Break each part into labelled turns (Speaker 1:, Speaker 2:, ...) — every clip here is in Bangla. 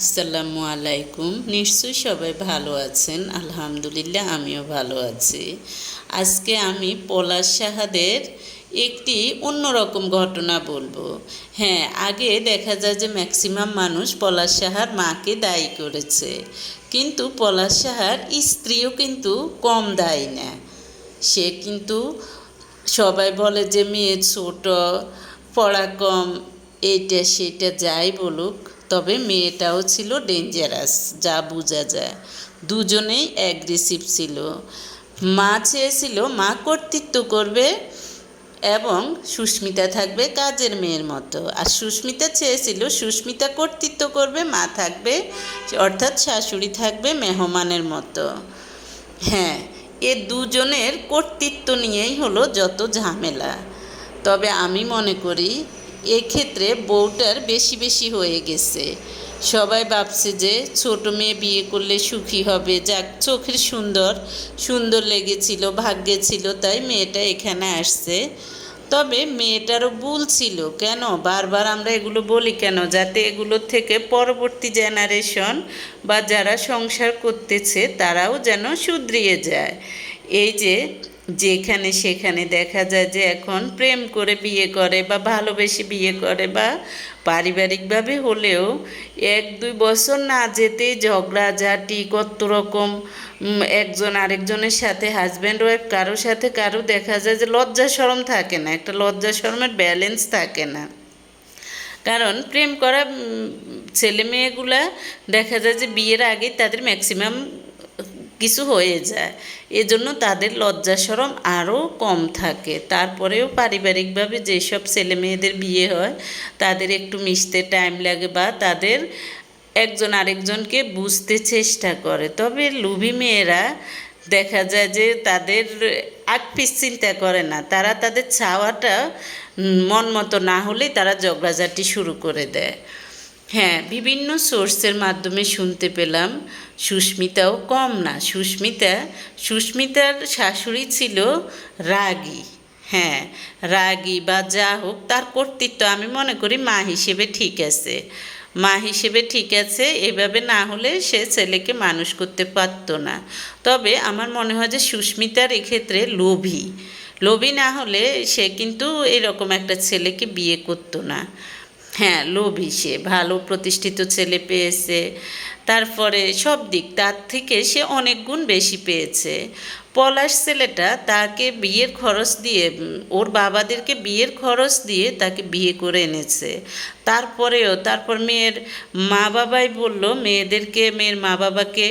Speaker 1: আসসালামু আলাইকুম। নিশ্চয়ই সবাই ভালো আছেন। আলহামদুলিল্লাহ, আমিও ভালো আছি। আজকে আমি পলাশ সাহাদের একটি অন্যরকম ঘটনা বলব। হ্যাঁ আগে দেখা যায় যে ম্যাক্সিমাম মানুষ পলাশ সাহার মাকে দায়ী করেছে। কিন্তু পলাশ সাহার স্ত্রীও কিন্তু কম দায়ী না। সে কিন্তু সবাই বলে যে মেয়ে ছোট, পড়া কম, এইটা সেটা যাই বলুক। তবে মেয়েটাও ছিল ডেঞ্জারাস যা বোঝা যায়। দুজনেই অ্যাগ্রেসিভ ছিল। মা চেয়েছিল, মা কর্তৃত্ব করবে এবং সুস্মিতা থাকবে কাজের মেয়ের মতো। আর সুস্মিতা চেয়েছিল, সুস্মিতা কর্তৃত্ব করবে, মা থাকবে, অর্থাৎ শাশুড়ি থাকবে মেহমানের মতো। হ্যাঁ এ দুজনের কর্তৃত্ব নিয়েই হলো যত ঝামেলা। তবে আমি মনে করি এক্ষেত্রে বউটার বেশি বেশি হয়ে গেছে। সবাই ভাবছে যে ছোট মেয়ে বিয়ে করলে সুখী হবে। যাক, চোখের সুন্দর সুন্দর লেগেছিল, ভাগ্যে ছিল, তাই মেয়েটা এখানে আসছে। তবে মেয়েটারও ভুল ছিল। কেন? বারবার আমরা এগুলো বলি কেন? যাতে এগুলোর থেকে পরবর্তী জেনারেশন বা যারা সংসার করতেছে, তারাও যেন শুধরিয়ে যায়। এই যে যেখানে সেখানে দেখা যায় যে এখন প্রেম করে বিয়ে করে বা ভালোবেসে বিয়ে করে বা পারিবারিকভাবে হলেও এক, দুই বছর না যেতেই ঝগড়াঝাটি, কত রকম একজন আরেকজনের সাথে হাজব্যান্ড ওয়াইফ কারোর সাথে কারও দেখা যায় যে লজ্জা শরম থাকে না, একটা লজ্জা শরমের ব্যালেন্স থাকে না। কারণ প্রেম করা ছেলে মেয়েগুলা দেখা যায় যে বিয়ের আগে তাদের ম্যাক্সিমাম কিছু হয়ে যায়। এজন্য তাদের লজ্জা সরম আরও কম থাকে। তারপরেও পারিবারিকভাবে যেসব ছেলে মেয়েদের বিয়ে হয়, তাদের একটু মিশতে টাইম লাগে বা তাদের একজন আরেকজনকে বুঝতে চেষ্টা করে। তবে লুভি মেয়েরা দেখা যায় যে তাদের আগ পিস চিন্তা করে না। তারা তাদের চাওয়াটা মন মতো না হলেই তারা ঝগড়াঝাটি শুরু করে দেয়। হ্যাঁ বিভিন্ন সোর্সের মাধ্যমে শুনতে পেলাম। সুস্মিতাও কম না। সুস্মিতা, সুস্মিতার শাশুড়ি ছিল রাগী। হ্যাঁ রাগী বা যা হোক, তার কর্তৃত্ব আমি মনে করি মা হিসেবে ঠিক আছে। মা হিসেবে ঠিক আছে, এভাবে না হলে সে ছেলেকে মানুষ করতে পারতো না। তবে আমার মনে হয় যে সুস্মিতার এক্ষেত্রে লোভী। লোভী না হলে সে কিন্তু এরকম একটা ছেলেকে বিয়ে করতো না। হ্যাঁ লোভী সে, ভালো প্রতিষ্ঠিত ছেলে পেয়েছে। তারপরে সব দিক, তার থেকে সে অনেক গুণ বেশি পেয়েছে। পলাশ ছেলেটা তাকে বিয়ের খরচ দিয়ে, ওর বাবাদেরকে বিয়ের খরচ দিয়ে তাকে বিয়ে করে এনেছে। তারপরেও, তারপর মেয়ের মা বাবাই বলল, মেয়েদেরকে, মেয়ের মা বাবাকে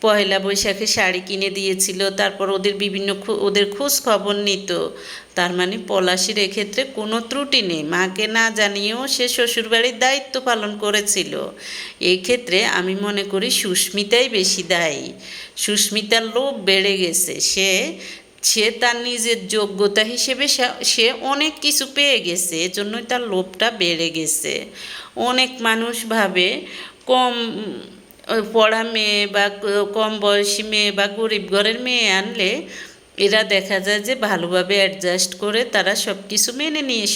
Speaker 1: পয়লা বৈশাখে শাড়ি কিনে দিয়েছিল, তারপর ওদের বিভিন্ন ওদের খোঁজ খবর নিত। তার মানে পলাশির এক্ষেত্রে কোনো ত্রুটি নেই। মাকে না জানিয়েও সে শ্বশুরবাড়ির দায়িত্ব পালন করেছিল। এই ক্ষেত্রে আমি মনে করি সুস্মিতাই বেশি দায়ী। সুস্মিতার লোভ বেড়ে গেছে। সে সে তার নিজের যোগ্যতা হিসেবে সে- অনেক কিছু পেয়ে গেছে। এজন্যই তার লোভটা বেড়ে গেছে। অনেক মানুষ ভাবে কম পড়া মেয়ে বা কম বয়সী মেয়ে বা গরিব ঘরের মেয়ে আনলে এরা দেখা যায় যে ভালোভাবে অ্যাডজাস্ট করে তারা সব কিছু মেনে নিয়ে